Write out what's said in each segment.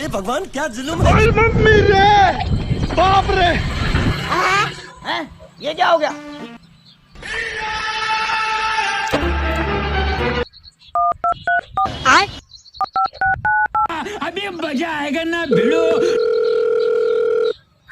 हे भगवान क्या जुलूम है? मम्मी रे बाप हैं? ये क्या हो गया?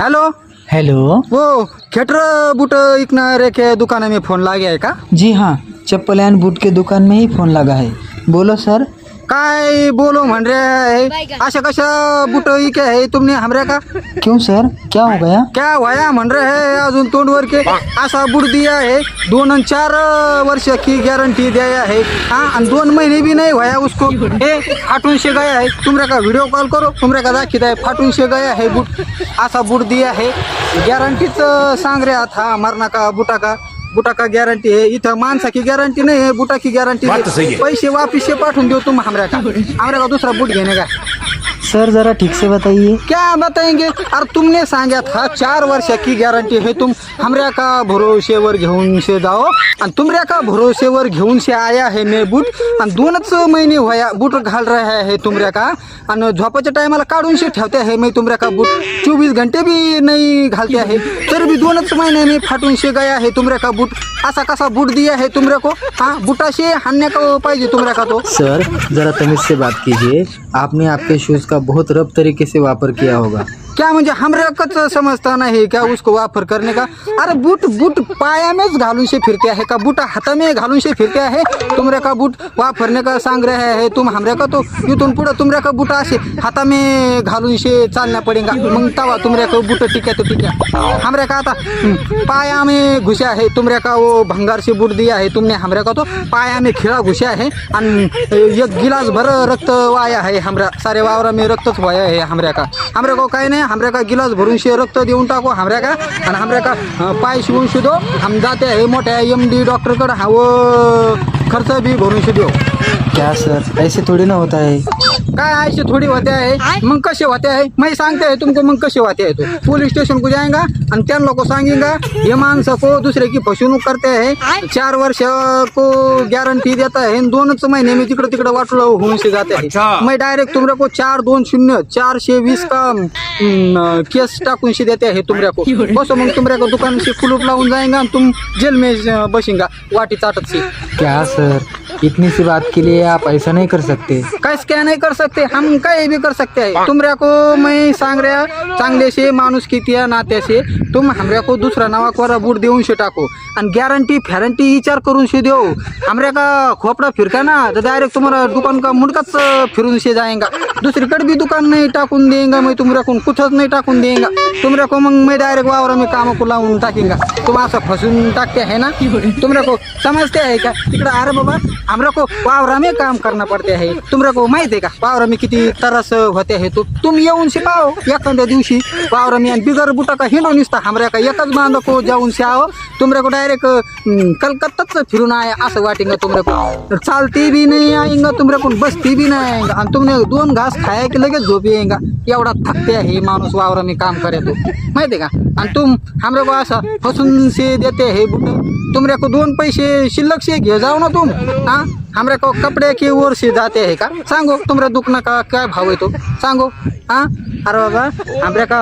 हेलो। हेलो। वो खेटर बूट इकना के दुकान में फ़ोन लागे है का? जी हाँ चप्पल एंड बूट के दुकान में ही फ़ोन लगा है। बोलो सर। काय बोलो म्हण रे अशा कशा बूट इके है तुमने हमरे का? क्यों सर? क्या हो गया? क्या व्हाया म्हण रे है अजून तोंडवर के असा बूट दिया है. दोन आणि चार वर्ष की गॅरंटी द्या है. हाँ आणि दोन महीने भी नहीं व्हाया उसको. हे फाटून से गया है. तुमरे का वीडियो कॉल करो? तुमरे का दाखित आहे फाटून से गया है बूट. असा बूट दिया है. गॅरंटीच सांग रे था मरना का बुटा का? बुटा का गॅरंटी है इथं माणसा की गॅरंटी नाही है बुटा की गॅरंटी पैसे वापिस पाठवून देऊ तुम हमरा का हमरा का दूसरा बूट घेने का? सर जरा ठीक से बताइए। क्या बताएंगे? अरे तुमने सांगा था चार वर्ष की गॅरंटी है तुम। हमऱ्या का भरोसेवर घेऊन से जाओ। आणि तुमऱ्या का भरोसेवर घेऊन से आया है मैं बूट। आणि दोनच महिने व्हाया बूट घाल रहा है तुमऱ्या का। आणि झोपाच्या टायमाला काढून से ठेवते है मैं तुमऱ्या का बूट। चोवीस घंटे भी नहीं घालते है। तर भी दोनच महीने में फाटून से गया है तुमऱ्या का बूट। असा कसा बूट दिया है तुमऱ्या को? हाँ बुटाशे हाणण्या का पाहिजे तुमऱ्या का तो। सर जरा तमीज से बात कीजिए। आपने आपके शूज का बहुत रफ तरीके से वापर किया होगा। क्या म्हणजे हमरे समजता समझता नहीं? क्या उसको वापर करने का? अरे बूट बूट पाया में घालून से फिरते आहे का बूट हाता में घालून से फिरते आहे तुमरे का बूट वापरने का सांग रहे है तुम हमरे का तो इथून पुढे तुमरे का बूट असे हाता में घालून से चालना पडेगा। मग तवा तुमरे का बूट टिक्या तो टिक्या हमरे का आता पाया में घुसा है तुमरे का वो भंगार से बूट दिया है तुमने हमरे का तो पाया में खिळा घुसा है आणि एक गिलास भर रक्त वाया है हमरा सारे वावरा में रक्तच वाया है हमरे का। हमरे को काय नाही हमऱ्या का गिलास भरून शे रक्त देऊन टाकू हमऱ्या का आणि हमऱ्या का पाय शिवून शिदो. हम जाते हे मोठ्या एम डी डॉक्टरकडे. हवं खर्च बी भरून शिदो. क्या सर? ऐसे थोड़ी ना होत आहे. काय ऐसे थोड़ी होते है मग कसे होते है मैं सांगते है तुमको मग कसे होते है तो. पुलिस स्टेशन को? जाएगा आणि त्या लोग सांगेगा ये माणसं को दूसरे की फसवणूक करते है चार वर्ष को गारंटी देता है इन दोनच महिने में तिकडे तिकडे वाटलं होऊन से जाते है मैं डायरेक्ट तुमरे को चार दोन शून्य चारशे वीस का केस टाकून से देते है तुमरे को बसो मग तुमरे को दुकान से कुलूप लावून जाएगा आणि तुम जेल में बसेंगा वाटी चाटत से क्या सर इतनी सी बात के लिए आप ऐसा नहीं कर सकते। कैसे क्या नहीं कर सकते? हम काही भी कर सकते हैं। तुमऱ्या को मैं सांग रहा, चांगले से माणूस किती आहे नाते से, तुम हमऱ्या को दुसरा नवा कोरा बूट देऊन शे टाको गॅरंटी फॅरंटी विचार करून शे देऊ। हमऱ्या का खोपडा फिरका ना तर डायरेक्ट तुम्हाला दुकान का मुंडकाच फिरून से जाएगा। दुसरीकडे भी दुकान नहीं टाकून देंगा, मैं तुमऱ्या को कुठंच नहीं टाकून देंगा। तुमऱ्या को मग, मैं डायरेक्ट वावरा में काम को लावून टाकेंगा तुम असं फसून टाकते है ना? तुमऱ्या को समझते है का तिकडे अरे बाबा। हमरा को वावरा में काम करना पड़ते है तुमरा को माहीत आहे का? वावरा में किती तरस होते है तो तुम येऊन शिकाव एखाद्या दिवशी वावरा आणि बिगर बुटा का हिंडून निसता. हमऱ्या का एकच बांध को जाऊन से तुमरे को डायरेक्ट कलकत्ताच फिरून आहे असं वाटेंगा तुमरे को चालती भी नहीं आएंगा तुमरे को बसती भी नहीं आएंगा आणि तुमने दोन घास खाया की लगेच झोप येईंगा एवढा थकते आहे माणूस वावर मी काम करे तो. माहिती आहे का? आणि तुम हमरे को असं फसून से देते हे बुट. तुमरे को दोन पैसे शिल्लक से घे. जाओ ना तुम. हा? हमरे को कपड़े की ओर से जाते है का? सांगो तुमरे दुकान का काय भाव आहे तो? सांगो हाँ? अरे बाबा हमरे का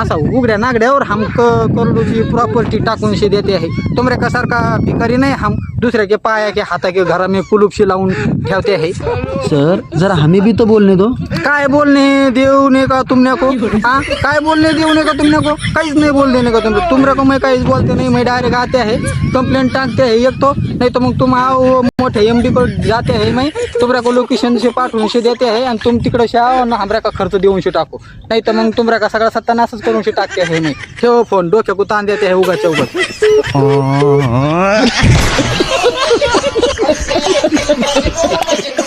असा उघड्या नागड्यावर हम क- करोडोची प्रॉपर्टी टाकून से देते है। तुमरे का सारखा भिकारी नाही हम दूसरे के पाया के हाथा के घर में कुलूप से लावून ठेवते है। सर जरा हमें भी तो बोलने दो। काय बोलने देवने का तुमने को हाँ? काय बोलने देवने का तुमने को काहीच नहीं बोल देने का तुमने तुमरे को मैं काहीच बोलते नहीं मैं डायरेक्ट आते हैं कंप्लेंट टाकते हैं एक तो नहीं तो मग तुम आओ मोठे एम डी को जाते हैं मैं. तुमरे को लोकेशन से पाठवून देते हैं आणि तुम तिकडे आओ ना हमरा का खर्च देऊन टाको. नाही तर मग तुमरा का सगळा सत्यानाशच करून से टाकते आहे मी. ठेव फोन डोक्या को ताण देते है उगाच उगाच.